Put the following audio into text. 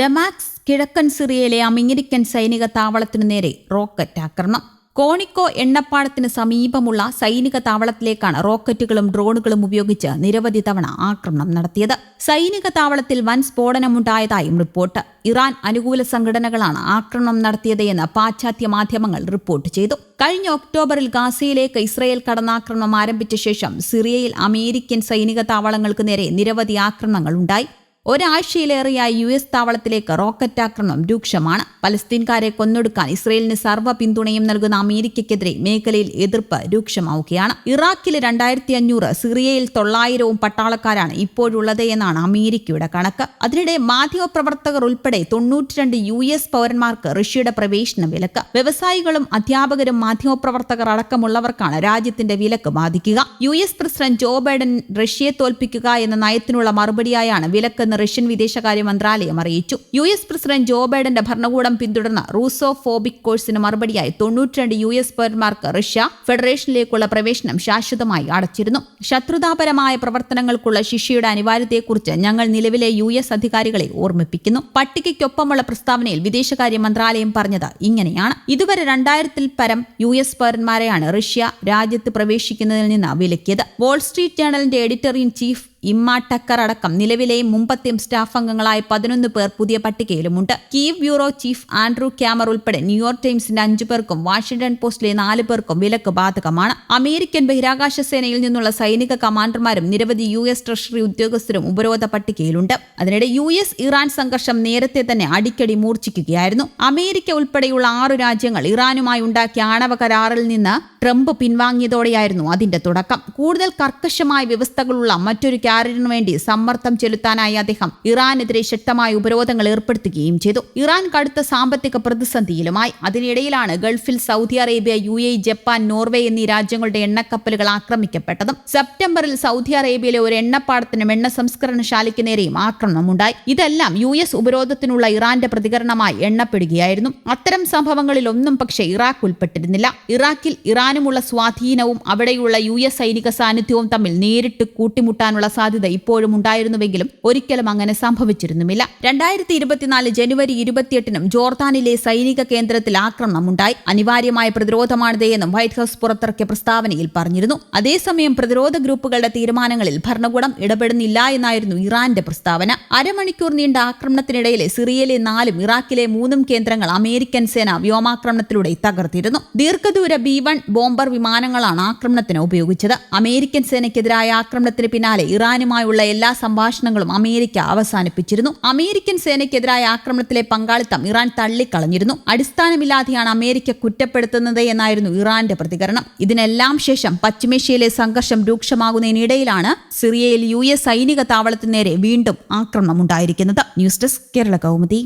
ഡമാക്സ് കിഴക്കൻ സിറിയയിലെ അമേരിക്കൻ സൈനിക താവളത്തിനു നേരെ റോക്കറ്റ് ആക്രമണം. കോണിക്കോ എണ്ണപ്പാടത്തിന് സമീപമുള്ള സൈനിക താവളത്തിലേക്കാണ് റോക്കറ്റുകളും ഡ്രോണുകളും ഉപയോഗിച്ച് നിരവധി തവണ ആക്രമണം നടത്തിയത്. സൈനിക താവളത്തിൽ വൻ സ്ഫോടനമുണ്ടായതായും റിപ്പോർട്ട്. ഇറാൻ അനുകൂല സംഘടനകളാണ് ആക്രമണം നടത്തിയത് എന്ന് പാശ്ചാത്യ മാധ്യമങ്ങൾ റിപ്പോർട്ട് ചെയ്തു. കഴിഞ്ഞ ഒക്ടോബറിൽ ഗാസയിലേക്ക് ഇസ്രയേൽ കടന്നാക്രമണം ആരംഭിച്ച ശേഷം സിറിയയിൽ അമേരിക്കൻ സൈനിക താവളങ്ങൾക്ക് നേരെ നിരവധി ആക്രമണങ്ങൾ ഉണ്ടായി. ഒരാഴ്ചയിലേറെയായി യു എസ് താവളത്തിലേക്ക് റോക്കറ്റ് ആക്രമണം രൂക്ഷമാണ്. പലസ്തീൻകാരെ കൊന്നൊടുക്കാൻ ഇസ്രയേലിന് സർവ പിന്തുണയും നൽകുന്ന അമേരിക്കയ്ക്കെതിരെ മേഖലയിൽ എതിർപ്പ് രൂക്ഷമാവുകയാണ്. ഇറാഖിൽ രണ്ടായിരത്തി അഞ്ഞൂറ് സിറിയയിൽ തൊള്ളായിരവും പട്ടാളക്കാരാണ് ഇപ്പോഴുള്ളത് എന്നാണ് അമേരിക്കയുടെ കണക്ക്. അതിനിടെ മാധ്യമപ്രവർത്തകർ ഉൾപ്പെടെ തൊണ്ണൂറ്റിരണ്ട് യു എസ് പൗരന്മാർക്ക് റഷ്യയുടെ പ്രവേശന വിലക്ക്. വ്യവസായികളും അധ്യാപകരും മാധ്യമപ്രവർത്തകർ അടക്കമുള്ളവർക്കാണ് രാജ്യത്തിന്റെ വിലക്ക് ബാധിക്കുക. U S president Joe Biden റഷ്യയെ തോൽപ്പിക്കുക എന്ന നയത്തിനുള്ള മറുപടിയായാണ് വിലക്ക് എന്ന് റഷ്യൻ വിദേശകാര്യ മന്ത്രാലയം അറിയിച്ചു. യു എസ് പ്രസിഡന്റ് ജോ ബൈഡന്റെ ഭരണകൂടം പിന്തുടർന്ന റൂസോ ഫോബിക് കോഴ്സിന് മറുപടിയായി തൊണ്ണൂറ്റിരണ്ട് യു എസ് പൗരന്മാർക്ക് റഷ്യ ഫെഡറേഷനിലേക്കുള്ള പ്രവേശനം ശാശ്വതമായി അടച്ചിരുന്നു. ശത്രുതാപരമായ പ്രവർത്തനങ്ങൾക്കുള്ള ശിക്ഷയുടെ അനിവാര്യതയെക്കുറിച്ച് ഞങ്ങൾ നിലവിലെ യു എസ് അധികാരികളെ ഓർമ്മിപ്പിക്കുന്നു. പട്ടികയ്ക്കൊപ്പമുള്ള പ്രസ്താവനയിൽ വിദേശകാര്യ മന്ത്രാലയം പറഞ്ഞത് ഇങ്ങനെയാണ്. ഇതുവരെ രണ്ടായിരത്തിൽ പരം യു എസ് പൗരന്മാരെയാണ് റഷ്യ രാജ്യത്ത് പ്രവേശിക്കുന്നതിൽ നിന്ന് വിലക്കിയത്. Wall Street ജേണലിന്റെ editor in chief Emma Tucker അടക്കം നിലവിലെയും മുമ്പത്തെയും സ്റ്റാഫ് അംഗങ്ങളായ പതിനൊന്ന് പേർ പുതിയ പട്ടികയിലുമുണ്ട്. Kyiv bureau chief Andrew Kramer ഉൾപ്പെടെ ന്യൂയോർക്ക് ടൈംസിന്റെ അഞ്ചു പേർക്കും വാഷിംഗ്ടൺ പോസ്റ്റിലെ നാല് പേർക്കും വിലക്ക് ബാധകമാണ്. അമേരിക്കൻ ബഹിരാകാശ സേനയിൽ നിന്നുള്ള സൈനിക കമാൻഡർമാരും നിരവധി യു എസ് ട്രഷറി ഉദ്യോഗസ്ഥരും ഉപരോധ പട്ടികയിലുണ്ട്. അതിനിടെ യു എസ് ഇറാൻ സംഘർഷം നേരത്തെ തന്നെ അടിക്കടി മൂർച്ഛിക്കുകയായിരുന്നു. അമേരിക്ക ഉൾപ്പെടെയുള്ള ആറു രാജ്യങ്ങൾ ഇറാനുമായി ഉണ്ടാക്കിയ ആണവ കരാറിൽ നിന്ന് ട്രംപ് പിൻവാങ്ങിയതോടെയായിരുന്നു അതിന്റെ തുടക്കം. കൂടുതൽ കർക്കശമായ വ്യവസ്ഥകളുള്ള മറ്റൊരു ക്യാരറിനു വേണ്ടി സമ്മർദ്ദം ചെലുത്താനായി അദ്ദേഹം ഇറാനെതിരെ ശക്തമായ ഉപരോധങ്ങൾ ഏർപ്പെടുത്തുകയും ചെയ്തു. ഇറാൻ കടുത്ത സാമ്പത്തിക പ്രതിസന്ധിയിലുമായി. അതിനിടയിലാണ് ഗൾഫിൽ Saudi Arabia U A Japan Norway എന്നീ രാജ്യങ്ങളുടെ എണ്ണക്കപ്പലുകൾ ആക്രമിക്കപ്പെട്ടതും. സെപ്റ്റംബറിൽ സൗദി അറേബ്യയിലെ ഒരു എണ്ണപ്പാടത്തിനും എണ്ണ സംസ്കരണശാലയ്ക്ക് നേരെയും ആക്രമണമുണ്ടായി. ഇതെല്ലാം യു എസ് ഉപരോധത്തിനുള്ള ഇറാന്റെ പ്രതികരണമായി എണ്ണപ്പെടുകയായിരുന്നു. അത്തരം സംഭവങ്ങളിൽ ഒന്നും പക്ഷേ ഇറാഖ് ഉൾപ്പെട്ടിരുന്നില്ല. ഇറാഖിൽ ഇറാനുമുള്ള സ്വാധീനവും അവിടെയുള്ള യു എസ് സൈനിക സാന്നിധ്യവും തമ്മിൽ നേരിട്ട് കൂട്ടിമുട്ടാനുള്ള സാധ്യത ഇപ്പോഴും ഉണ്ടായിരുന്നുവെങ്കിലും ഒരിക്കലും അങ്ങനെ സംഭവിച്ചിരുന്നുമില്ല. രണ്ടായിരത്തി ഇരുപത്തിനാല് ജനുവരി ഇരുപത്തിയെട്ടിനും ജോർദാനിലെ സൈനിക കേന്ദ്രത്തിൽ ആക്രമണം ഉണ്ടായി. അനിവാര്യമായ പ്രതിരോധമാണിതെന്നും വൈറ്റ് ഹൌസ് പുറത്തിറക്കിയ പ്രസ്താവനയിൽ പറഞ്ഞിരുന്നു. അതേസമയം പ്രതിരോധ ഗ്രൂപ്പുകളുടെ തീരുമാനങ്ങളിൽ ഭരണകൂടം ഇടപെടുന്നില്ല എന്നായിരുന്നു ഇറാന്റെ പ്രസ്താവന. അരമണിക്കൂർ നീണ്ട ആക്രമണത്തിനിടയിലെ സിറിയയിലെ നാലും ഇറാഖിലെ മൂന്നും കേന്ദ്രങ്ങൾ അമേരിക്കൻ സേന വ്യോമാക്രമണത്തിലൂടെ തകർത്തിരുന്നു. ദീർഘദൂര ബി വൺ ബോംബർ വിമാനങ്ങളാണ് ആക്രമണത്തിന് ഉപയോഗിച്ചത്. അമേരിക്കൻ സേനയ്ക്കെതിരായ ആക്രമണത്തിന് പിന്നാലെ ഇറാനുമായുള്ള എല്ലാ സംഭാഷണങ്ങളും അമേരിക്ക അവസാനിപ്പിച്ചിരുന്നു. അമേരിക്കൻ സേനയ്ക്കെതിരായ ആക്രമണത്തിലെ പങ്കാളിത്തം ഇറാൻ തള്ളിക്കളഞ്ഞിരുന്നു. അടിസ്ഥാനമില്ലാതെയാണ് അമേരിക്ക കുറ്റപ്പെടുത്തുന്നത് എന്നായിരുന്നു ഇറാന്റെ പ്രതികരണം. ഇതിനെല്ലാം ശേഷം പശ്ചിമേഷ്യയിലെ സംഘർഷം രൂക്ഷമാകുന്നതിനിടയിലാണ് സിറിയയിൽ യു എസ് സൈനിക താവളത്തിനു നേരെ വീണ്ടും ആക്രമണം ആക്രമണമുണ്ടായിരിക്കുന്നത് ന്യൂസ് ഡെസ്ക് കേരള കൗമുദി.